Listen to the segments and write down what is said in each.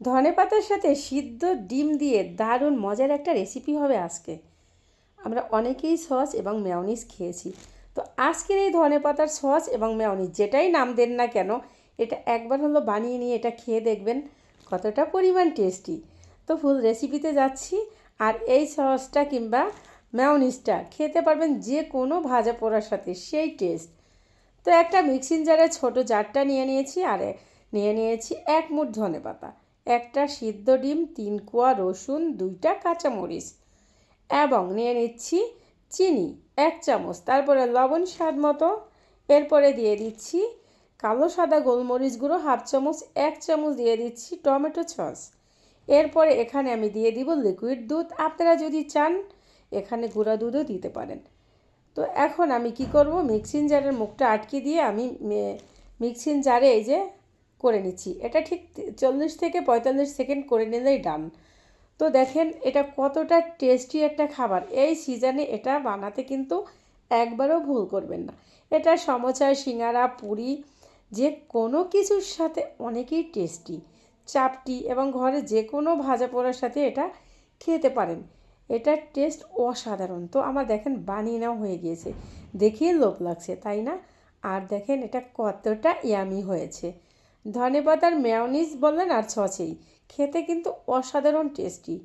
ধনে পাতার সাথে সিদ্ধ ডিম দিয়ে দারুণ মজার একটা রেসিপি হবে আজকে। আমরা অনেকেই সস এবং মেয়নিজ খেয়েছি। তো আজকের এই ধনে পাতার সস এবং মেয়নিজ যেটাই নাম দেন না কেন, এটা একবার হলো বানিয়ে নিয়ে এটা খেয়ে দেখবেন কতটা পরিমাণ টেস্টি তো ফুল রেসিপিতে যাচ্ছি আর এই সসটা কিংবা মেয়নিজটা খেতে পারবেন যে কোনো ভাজা পোড়ার সাথে সেই টেস্ট তো একটা মিক্সিং জারে ছোট জারটা নিয়ে নিয়েছি আর নিয়ে নিয়েছি এক মুঠ ধনে পাতা। একটা সিদ্ধ ডিম, তিন কোয়া রসুন, দুইটা কাঁচামরিচ এবং নিয়ে নিচ্ছি চিনি, এক চামচ। তারপরে লবণ স্বাদ মতো। এরপরে দিয়ে দিচ্ছি কালো সাদা গোলমরিচ গুঁড়ো, হাফ চামচ, এক চামচ দিয়ে দিচ্ছি টমেটো সস। এরপরে এখানে আমি দিয়ে দিব লিকুইড দুধ। আপনারা যদি চান, এখানে গুঁড়া দুধও দিতে পারেন। তো এখন আমি কি করব, মিক্সিং জারের মুখটা আটকে দিয়ে আমি মিক্সিং জারে এই যে করে নিচ্ছি। এটা ঠিক চল্লিশ থেকে পঁয়তাল্লিশ সেকেন্ড করে নিলেই ডান। তো দেখেন, এটা কতটা টেস্টি একটা খাবার। এই সিজনে এটা বানাতে কিন্তু একবারও ভুল করবেন না। এটা সমোচা সিঙ্গারা, পুরি, যে কোনো কিছুর সাথে অনেকই টেস্টি। চাপটি এবং ঘরে যে কোনো ভাজা পোড়ার সাথে এটা খেতে পারেন। এটার টেস্ট অসাধারণ। তো আমার দেখেন, বানিয়ে নেওয়া হয়ে গিয়েছে। দেখিয়ে লোভ লাগছে, তাই না? আর দেখেন, এটা কতটা ইয়ামি হয়েছে। ধনে পাতার মেয়নিজ বললেন আর ছছেই। খেতে কিন্তু অসাধারণ টেস্টি।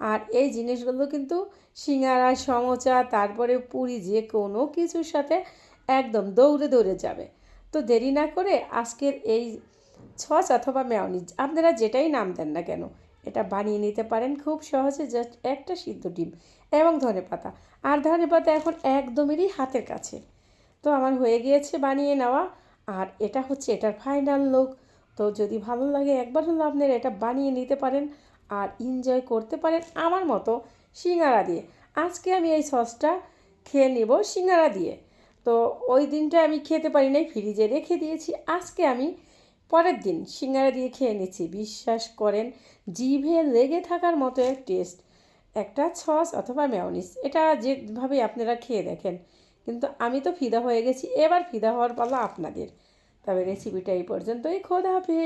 আর এই জিনিসগুলো কিন্তু সিঙ্গারা, সমোচা, তারপরে পুরি যে কোনো কিছুর সাথে একদম দৌড়ে দৌড়ে যাবে। তো দেরি না করে আজকের এই ছচ অথবা মেয়নিজ আপনারা যেটাই নাম দেন না কেন, এটা বানিয়ে নিতে পারেন খুব সহজে, জাস্ট একটা সিদ্ধ ডিম এবং ধনে পাতা। আর ধনে পাতা এখন একদমেরই হাতের কাছে। তো আমার হয়ে গিয়েছে বানিয়ে নেওয়া। আর এটা হচ্ছে এটার ফাইনাল লুক তো যদি ভালো লাগে একবার হলো আপনারা এটা বানিয়ে নিতে পারেন আর এনজয় করতে পারেন আমার মতো সিঙ্গারা দিয়ে। আজকে আমি এই সসটা খেয়ে নেব সিঙ্গারা দিয়ে। তো ওই দিনটা আমি খেতে পারি নাই ফ্রিজে রেখে দিয়েছি। আজকে আমি পরের দিন সিঙ্গারা দিয়ে খেয়ে নিচ্ছি। বিশ্বাস করেন, জিভে লেগে থাকার মতো এক টেস্ট একটা সস অথবা মেয়নিস এটা যেভাবে আপনারা খেয়ে দেখেন। কিন্তু আমি তো ফিদা হয়ে গেছি। এবার ফিদা হওয়ার পালা আপনাদের। তবে রেসিপিটা এই পর্যন্তই। খোদা হাফিজ।